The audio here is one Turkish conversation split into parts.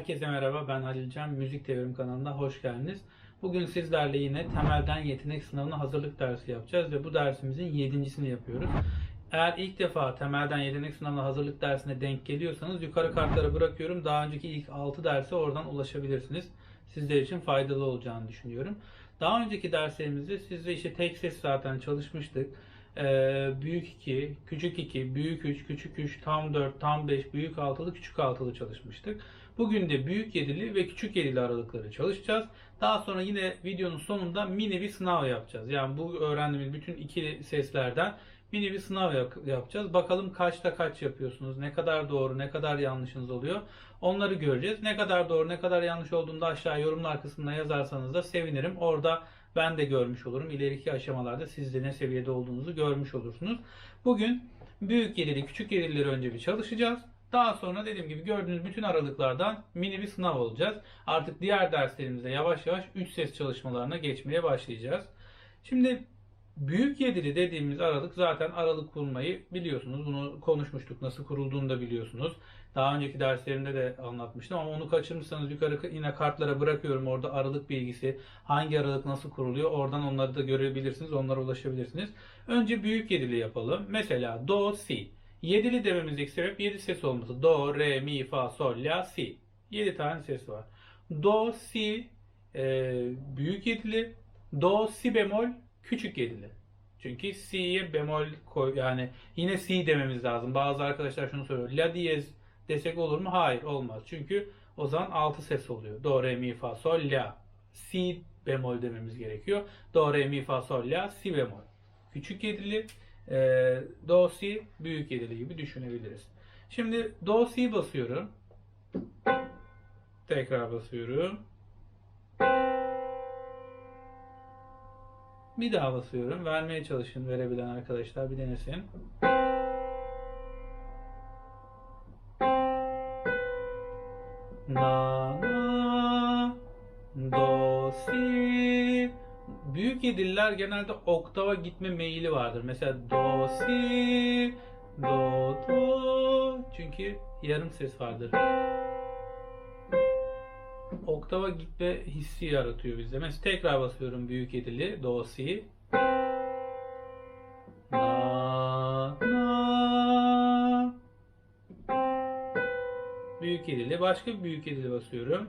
Herkese merhaba ben Halil Can. Müzik Devrim kanalına hoş geldiniz. Bugün sizlerle yine temelden yetenek sınavına hazırlık dersi yapacağız ve bu dersimizin yedincisini yapıyoruz. Eğer ilk defa temelden yetenek sınavına hazırlık dersine denk geliyorsanız yukarı kartlara bırakıyorum. Daha önceki ilk 6 derse oradan ulaşabilirsiniz. Sizler için faydalı olacağını düşünüyorum. Daha önceki derslerimizde sizle işte tek ses zaten çalışmıştık. Ee, büyük 2, küçük 2, büyük 3, küçük 3, tam 4, tam 5, büyük altılı, küçük altılı çalışmıştık. Bugün de büyük yedili ve küçük yedili aralıkları çalışacağız. Daha sonra yine videonun sonunda mini bir sınav yapacağız. Yani bu öğrendiğimiz bütün ikili seslerden mini bir sınav yap- yapacağız. Bakalım kaçta kaç yapıyorsunuz, ne kadar doğru, ne kadar yanlışınız oluyor. Onları göreceğiz. Ne kadar doğru, ne kadar yanlış olduğunu da aşağı yorumlar kısmına yazarsanız da sevinirim. Orada ben de görmüş olurum. İleriki aşamalarda siz de ne seviyede olduğunuzu görmüş olursunuz. Bugün büyük yedili, küçük yedilileri önce bir çalışacağız. Daha sonra dediğim gibi gördüğünüz bütün aralıklardan mini bir sınav olacağız. Artık diğer derslerimizde yavaş yavaş 3 ses çalışmalarına geçmeye başlayacağız. Şimdi büyük yedili dediğimiz aralık zaten aralık kurmayı biliyorsunuz. Bunu konuşmuştuk. Nasıl kurulduğunu da biliyorsunuz. Daha önceki derslerimde de anlatmıştım ama onu kaçırmışsanız yukarı yine kartlara bırakıyorum. Orada aralık bilgisi, hangi aralık nasıl kuruluyor oradan onları da görebilirsiniz. Onlara ulaşabilirsiniz. Önce büyük yedili yapalım. Mesela do, si. Yedili dememizdeki sebep 7 ses olması. Do, re, mi, fa, sol, la, si. 7 tane ses var. Do, si e, büyük yedili. Do, si bemol küçük yedili. Çünkü si'ye bemol koy yani yine si dememiz lazım. Bazı arkadaşlar şunu soruyor. La diyez desek olur mu? Hayır olmaz. Çünkü o zaman 6 ses oluyor. Do, re, mi, fa, sol, la. Si bemol dememiz gerekiyor. Do, re, mi, fa, sol, la, si bemol. Küçük yedili, e, do, si, büyük yedili gibi düşünebiliriz. Şimdi do, si basıyorum. Tekrar basıyorum. Bir daha basıyorum. Vermeye çalışın verebilen arkadaşlar bir denesin. Na na do si Büyük yedililer genelde oktava gitme meyili vardır. Mesela do si do do çünkü yarım ses vardır. Oktava gitme hissi yaratıyor bizde. Mesela tekrar basıyorum büyük yedili do si na na büyük yedili başka bir büyük yedili basıyorum.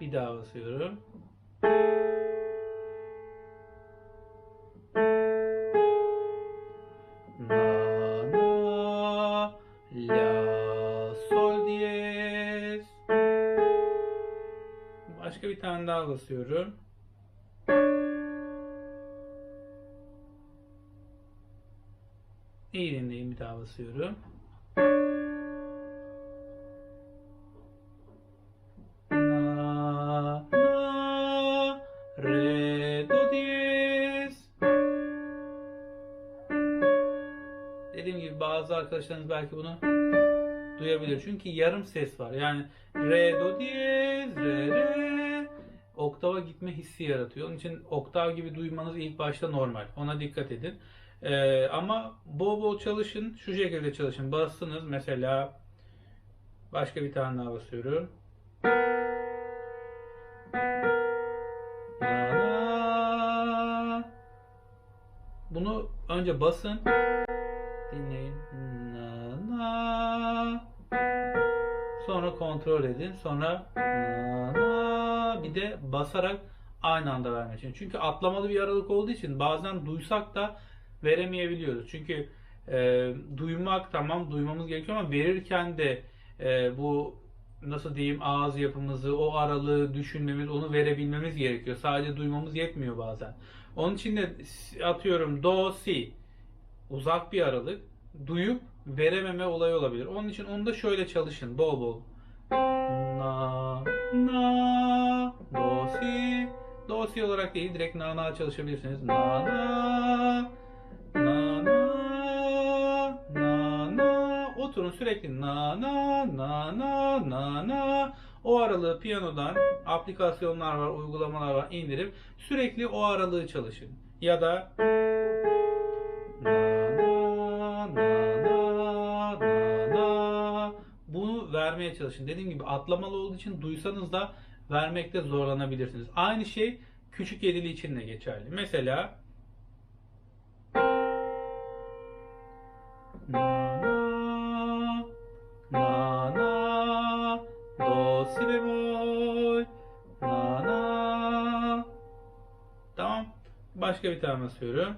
Bir daha basıyorum. Na na la sol diyez. Başka bir tane daha basıyorum. İyi dinleyin bir daha basıyorum. Arkadaşlarınız belki bunu duyabilir. Çünkü yarım ses var. Yani re, do diyez, re, re oktava gitme hissi yaratıyor. Onun için oktav gibi duymanız ilk başta normal. Ona dikkat edin. Ee, ama bol bol çalışın. Şu şekilde çalışın. Bastınız mesela başka bir tane daha basıyorum. Bunu önce basın. Dinleyin. Na, na. Sonra kontrol edin. Sonra na, na. bir de basarak aynı anda vermeye çalışın. Çünkü atlamalı bir aralık olduğu için bazen duysak da veremeyebiliyoruz. Çünkü e, duymak tamam duymamız gerekiyor ama verirken de e, bu nasıl diyeyim ağız yapımızı, o aralığı düşünmemiz, onu verebilmemiz gerekiyor. Sadece duymamız yetmiyor bazen. Onun için de atıyorum do, si uzak bir aralık duyup verememe olayı olabilir. Onun için onu da şöyle çalışın bol bol. Na na do si do si olarak değil direkt na na çalışabilirsiniz. Na na na na na na oturun sürekli na na na na na na o aralığı piyanodan aplikasyonlar var, uygulamalar var indirip sürekli o aralığı çalışın. Ya da na na na na vermeye çalışın. Dediğim gibi atlamalı olduğu için duysanız da vermekte zorlanabilirsiniz. Aynı şey küçük yedili için de geçerli. Mesela na na na na do si bemol na na Tamam. Başka bir tane basıyorum.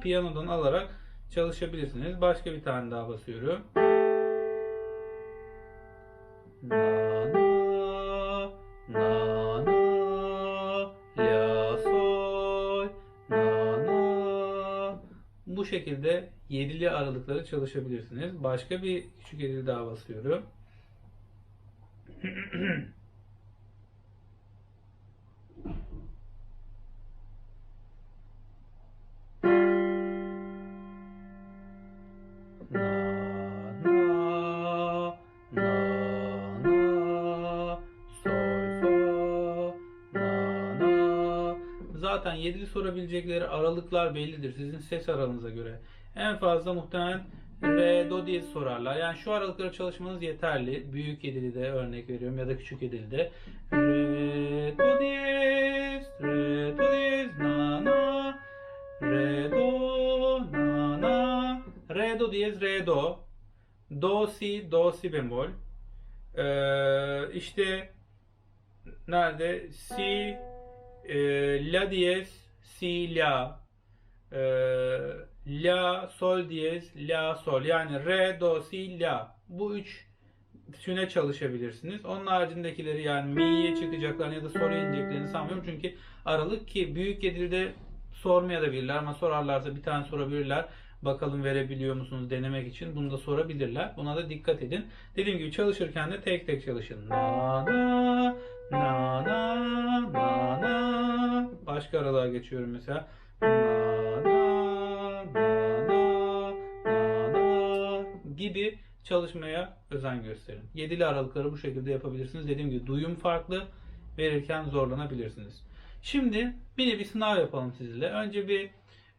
Na piyanodan alarak çalışabilirsiniz. Başka bir tane daha basıyorum. Na na na na la sol na na bu şekilde yedili aralıkları çalışabilirsiniz. Başka bir küçük yedili daha basıyorum. Yedili sorabilecekleri aralıklar bellidir sizin ses aralığınıza göre. En fazla muhtemelen re do diye sorarlar. Yani şu aralıkları çalışmanız yeterli. Büyük yedili de örnek veriyorum ya da küçük yedili. Re do diyez, re do diyez, na na, re do, na na, re do diyez, re do, do si, do si bemol. Ee, işte nerede? Si, e, la diyez, si, la, e, la, sol diyez, la, sol. Yani re, do, si, la. Bu üç tüne çalışabilirsiniz. Onun haricindekileri yani mi'ye çıkacaklarını ya da soruya ineceklerini sanmıyorum. Çünkü aralık ki büyük yedilde sormaya da bilirler ama sorarlarsa bir tane sorabilirler. Bakalım verebiliyor musunuz denemek için. Bunu da sorabilirler. Buna da dikkat edin. Dediğim gibi çalışırken de tek tek çalışın. Na na Başka aralığa geçiyorum mesela. Na na na na na na gibi çalışmaya özen gösterin. Yedili aralıkları bu şekilde yapabilirsiniz. Dediğim gibi duyum farklı verirken zorlanabilirsiniz. Şimdi de bir sınav yapalım sizinle. Önce bir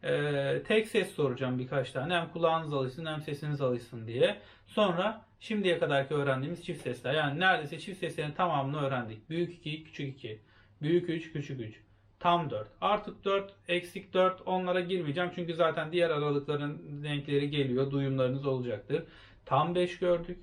e, tek ses soracağım birkaç tane. Hem kulağınız alışsın hem sesiniz alışsın diye. Sonra şimdiye kadarki öğrendiğimiz çift sesler. Yani neredeyse çift seslerin tamamını öğrendik. Büyük 2, küçük 2. Büyük 3, küçük 3. Tam 4. Artık 4, eksik 4 onlara girmeyeceğim. Çünkü zaten diğer aralıkların renkleri geliyor. Duyumlarınız olacaktır. Tam 5 gördük.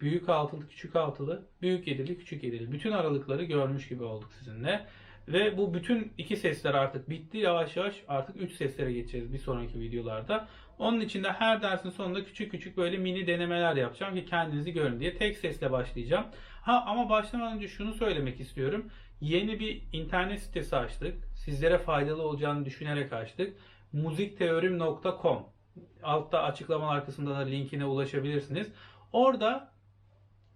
Büyük altılı, küçük altılı, büyük yedili, küçük yedili. Bütün aralıkları görmüş gibi olduk sizinle. Ve bu bütün iki sesler artık bitti. Yavaş yavaş artık üç seslere geçeceğiz bir sonraki videolarda. Onun için de her dersin sonunda küçük küçük böyle mini denemeler yapacağım ki kendinizi görün diye. Tek sesle başlayacağım. Ha ama başlamadan önce şunu söylemek istiyorum. Yeni bir internet sitesi açtık. Sizlere faydalı olacağını düşünerek açtık. muzikteorim.com Altta açıklamalar kısmında da linkine ulaşabilirsiniz. Orada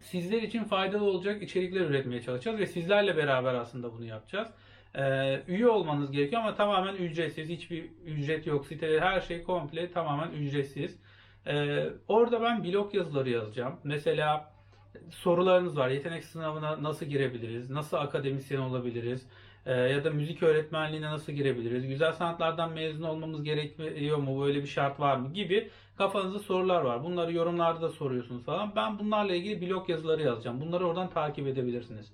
sizler için faydalı olacak içerikler üretmeye çalışacağız ve sizlerle beraber aslında bunu yapacağız. Ee, üye olmanız gerekiyor ama tamamen ücretsiz. Hiçbir ücret yok. Sitede her şey komple tamamen ücretsiz. Ee, orada ben blog yazıları yazacağım. Mesela sorularınız var. Yetenek sınavına nasıl girebiliriz? Nasıl akademisyen olabiliriz? Ee, ya da müzik öğretmenliğine nasıl girebiliriz? Güzel sanatlardan mezun olmamız gerekiyor mu? Böyle bir şart var mı? Gibi kafanızda sorular var. Bunları yorumlarda da soruyorsunuz falan. Ben bunlarla ilgili blog yazıları yazacağım. Bunları oradan takip edebilirsiniz.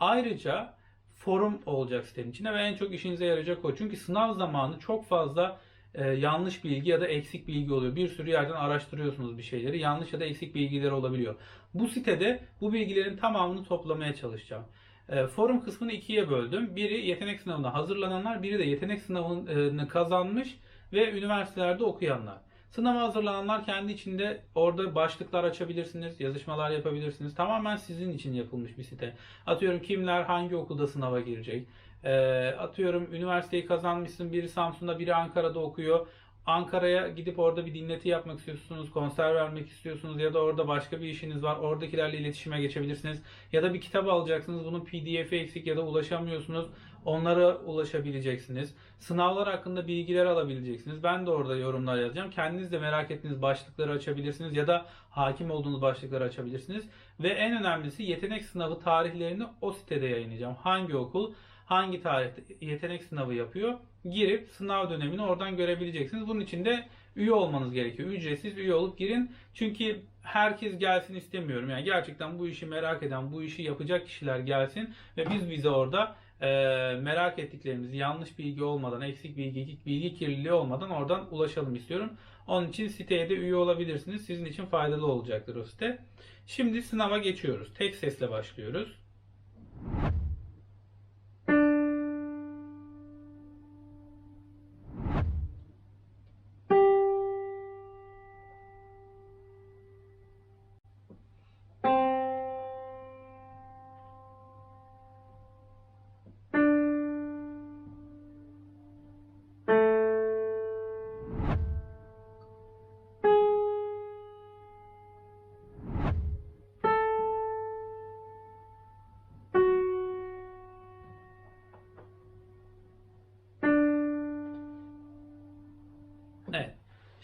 Ayrıca forum olacak sitenin içinde ve en çok işinize yarayacak o. Çünkü sınav zamanı çok fazla e, yanlış bilgi ya da eksik bilgi oluyor. Bir sürü yerden araştırıyorsunuz bir şeyleri. Yanlış ya da eksik bilgiler olabiliyor. Bu sitede bu bilgilerin tamamını toplamaya çalışacağım. E, forum kısmını ikiye böldüm. Biri yetenek sınavına hazırlananlar, biri de yetenek sınavını kazanmış ve üniversitelerde okuyanlar. Sınava hazırlananlar kendi içinde orada başlıklar açabilirsiniz, yazışmalar yapabilirsiniz. Tamamen sizin için yapılmış bir site. Atıyorum kimler hangi okulda sınava girecek. E, atıyorum üniversiteyi kazanmışsın, biri Samsun'da, biri Ankara'da okuyor. Ankara'ya gidip orada bir dinleti yapmak istiyorsunuz, konser vermek istiyorsunuz ya da orada başka bir işiniz var. Oradakilerle iletişime geçebilirsiniz. Ya da bir kitap alacaksınız. Bunun PDF'i eksik ya da ulaşamıyorsunuz. Onlara ulaşabileceksiniz. Sınavlar hakkında bilgiler alabileceksiniz. Ben de orada yorumlar yazacağım. Kendiniz de merak ettiğiniz başlıkları açabilirsiniz ya da hakim olduğunuz başlıkları açabilirsiniz. Ve en önemlisi yetenek sınavı tarihlerini o sitede yayınlayacağım. Hangi okul, hangi tarihte yetenek sınavı yapıyor girip sınav dönemini oradan görebileceksiniz. Bunun için de üye olmanız gerekiyor. Ücretsiz üye olup girin. Çünkü herkes gelsin istemiyorum. Yani gerçekten bu işi merak eden, bu işi yapacak kişiler gelsin ve biz bize orada e, merak ettiklerimizi yanlış bilgi olmadan, eksik bilgi, bilgi kirliliği olmadan oradan ulaşalım istiyorum. Onun için siteye de üye olabilirsiniz. Sizin için faydalı olacaktır o site. Şimdi sınava geçiyoruz. Tek sesle başlıyoruz.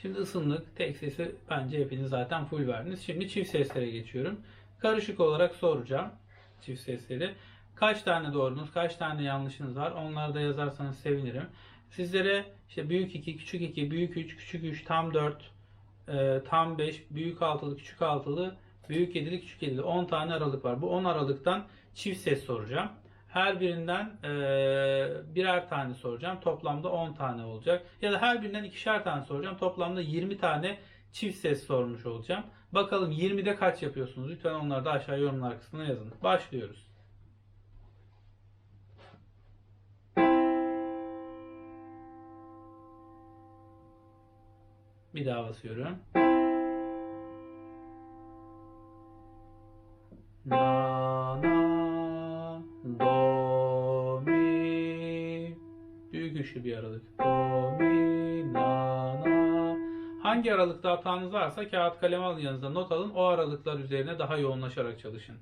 Şimdi ısındık. Tek sesi bence hepiniz zaten full verdiniz. Şimdi çift seslere geçiyorum. Karışık olarak soracağım çift sesleri. Kaç tane doğrunuz, kaç tane yanlışınız var? Onları da yazarsanız sevinirim. Sizlere işte büyük 2, küçük 2, büyük 3, küçük 3, tam 4, e, tam 5, büyük altılı, küçük altılı, büyük 7'li, küçük 7'li 10 tane aralık var. Bu 10 aralıktan çift ses soracağım. Her birinden e, birer tane soracağım. Toplamda 10 tane olacak. Ya da her birinden ikişer tane soracağım. Toplamda 20 tane çift ses sormuş olacağım. Bakalım 20'de kaç yapıyorsunuz? Lütfen onları da aşağı yorumlar kısmına yazın. Başlıyoruz. Bir daha basıyorum. Na büyük üçlü bir aralık. Do mi na na Hangi aralıkta hatanız varsa kağıt kalem alın yanınıza not alın. O aralıklar üzerine daha yoğunlaşarak çalışın.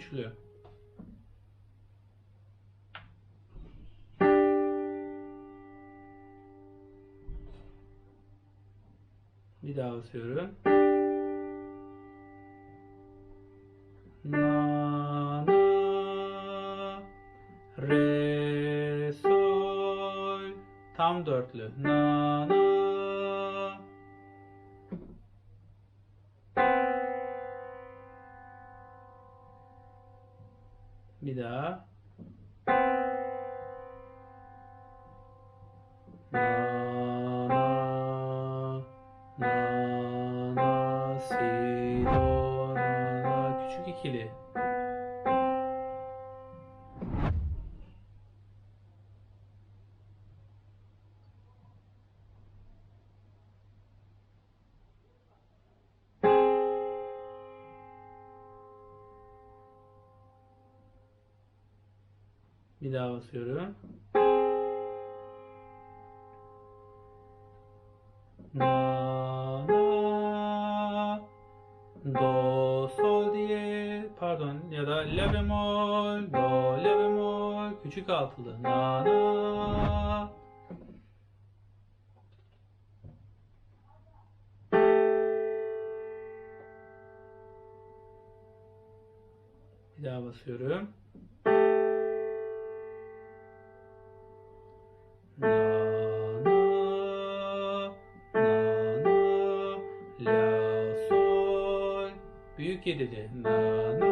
Küçük güçlü bir daha basıyorum bir daha na Bir daha basıyorum. Na na do sol diye pardon ya da la bemol do la bemol küçük altılı na na Bir daha basıyorum. Büyük yedili. Na na.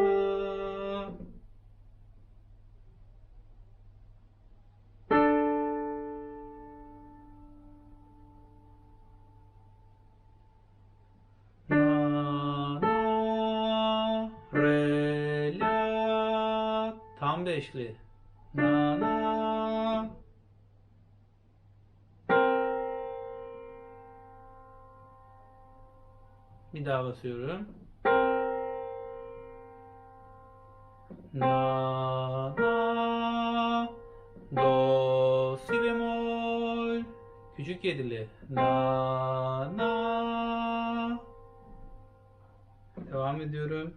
Na na re la. Tam beşli daha basıyorum. Na na do si bemol küçük yedili na na devam ediyorum.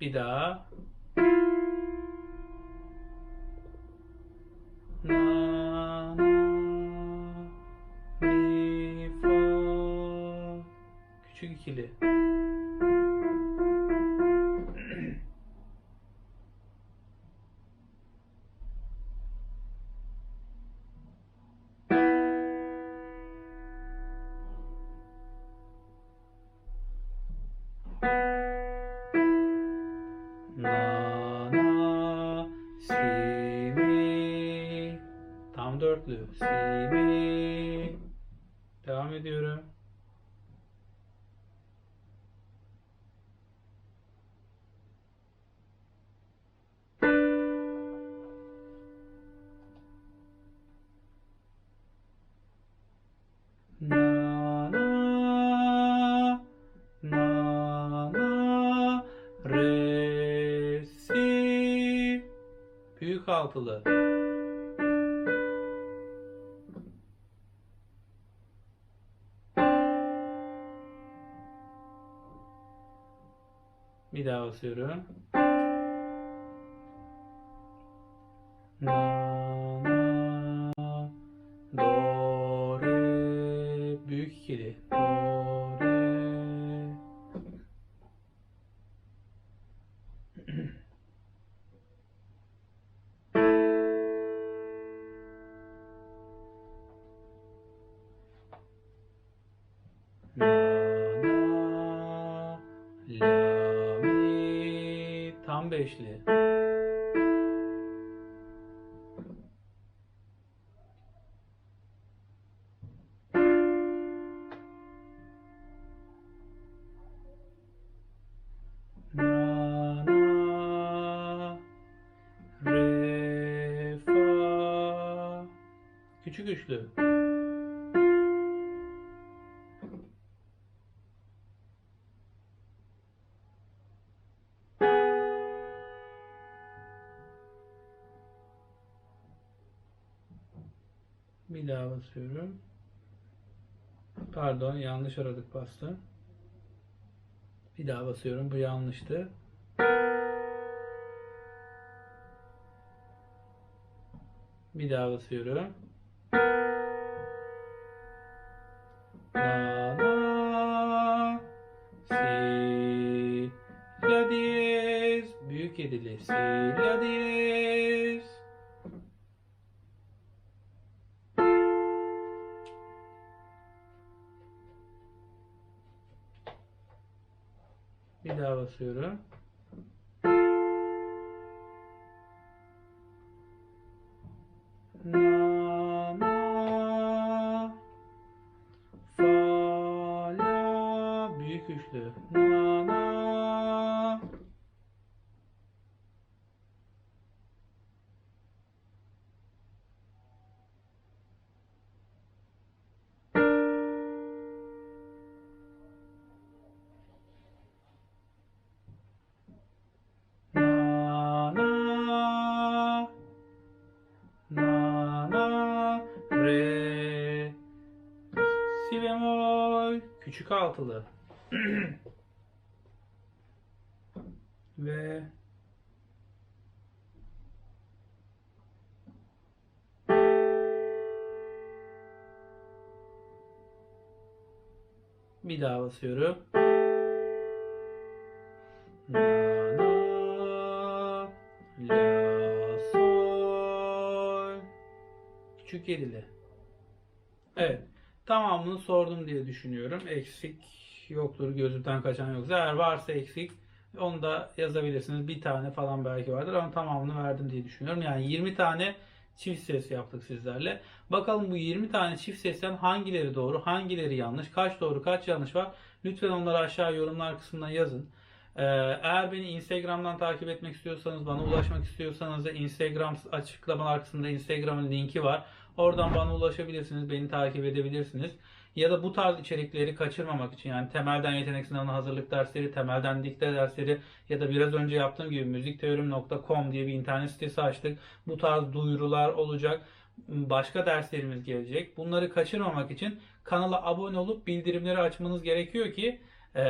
Bir daha na ikili büyük altılı. Bir daha basıyorum beşli küçük üçlü basıyorum. Pardon yanlış aradık bastı. Bir daha basıyorum. Bu yanlıştı. Bir daha basıyorum. Si la diyez büyük yedili si la diyez basıyorum. Küçük altılı ve bir daha basıyorum. La, la, la, sol. Küçük yedili. Evet. Tamamını sordum diye düşünüyorum. Eksik yoktur. Gözümden kaçan yoksa. Eğer varsa eksik onu da yazabilirsiniz. Bir tane falan belki vardır ama tamamını verdim diye düşünüyorum. Yani 20 tane çift ses yaptık sizlerle. Bakalım bu 20 tane çift sesten hangileri doğru, hangileri yanlış, kaç doğru, kaç yanlış var. Lütfen onları aşağı yorumlar kısmına yazın. Ee, eğer beni Instagram'dan takip etmek istiyorsanız, bana ulaşmak istiyorsanız da Instagram açıklamalar kısmında Instagram'ın linki var. Oradan bana ulaşabilirsiniz, beni takip edebilirsiniz. Ya da bu tarz içerikleri kaçırmamak için yani temelden yetenek sınavına hazırlık dersleri, temelden dikte dersleri ya da biraz önce yaptığım gibi müzikteorim.com diye bir internet sitesi açtık. Bu tarz duyurular olacak. Başka derslerimiz gelecek. Bunları kaçırmamak için kanala abone olup bildirimleri açmanız gerekiyor ki e,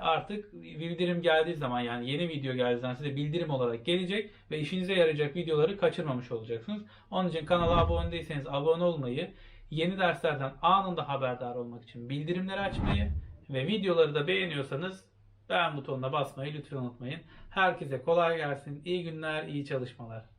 artık bildirim geldiği zaman yani yeni video geldiği zaman size bildirim olarak gelecek ve işinize yarayacak videoları kaçırmamış olacaksınız. Onun için kanala abone değilseniz abone olmayı, yeni derslerden anında haberdar olmak için bildirimleri açmayı ve videoları da beğeniyorsanız beğen butonuna basmayı lütfen unutmayın. Herkese kolay gelsin. İyi günler, iyi çalışmalar.